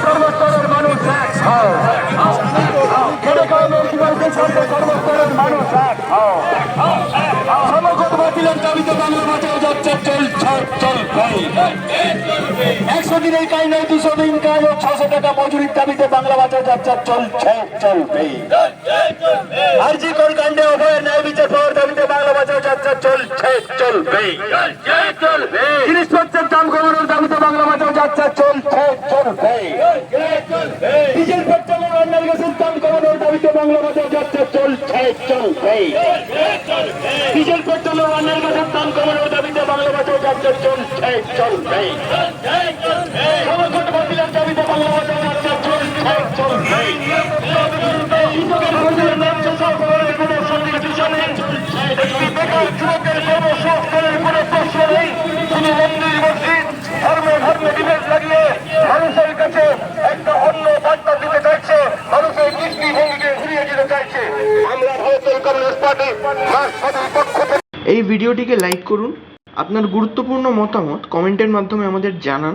সর্বস্তরের মানুষ এক সর্বস্তরের মানুষ এক হও। সমগ্র বাতিলের দাবিতে বাংলা বাঁচাও যাচ্ছে চলছে চলবে একশো দিনের কাজ দুশো দিন কাজ ও ছশো টাকা মজুরির দাবিতে বাংলা বাঁচাও যাচ্ছে চলছে, চলবে। আরজি কোন কাণ্ডে অভয়ের ন্যায় বিচার পাওয়ার দাবিতে বাংলা বাঁচাও যাত্রা চলছে, চলবে। জিনিসপত্রের দাম কমানোর দাবিতে বাংলা বাঁচাও যাত্রা চলছে, চলবে। ডিজেল, পেট্রোলের অন্যান্য গ্যাসের দাম কমানোর দাবিতে বাংলা বাঁচাও যাত্রা চলছে, চলবে। ডিজেল, পেট্রোলের অন্যান্য গ্যাসের দাম কমানোর দাবিতে বাংলা বাঁচাও যাত্রা চলছে, চলবে। একটা অন্য এই ভিডিওটিকে লাইক করুন। আপনার গুরুত্বপূর্ণ মতামত কমেন্টের মাধ্যমে আমাদের জানান।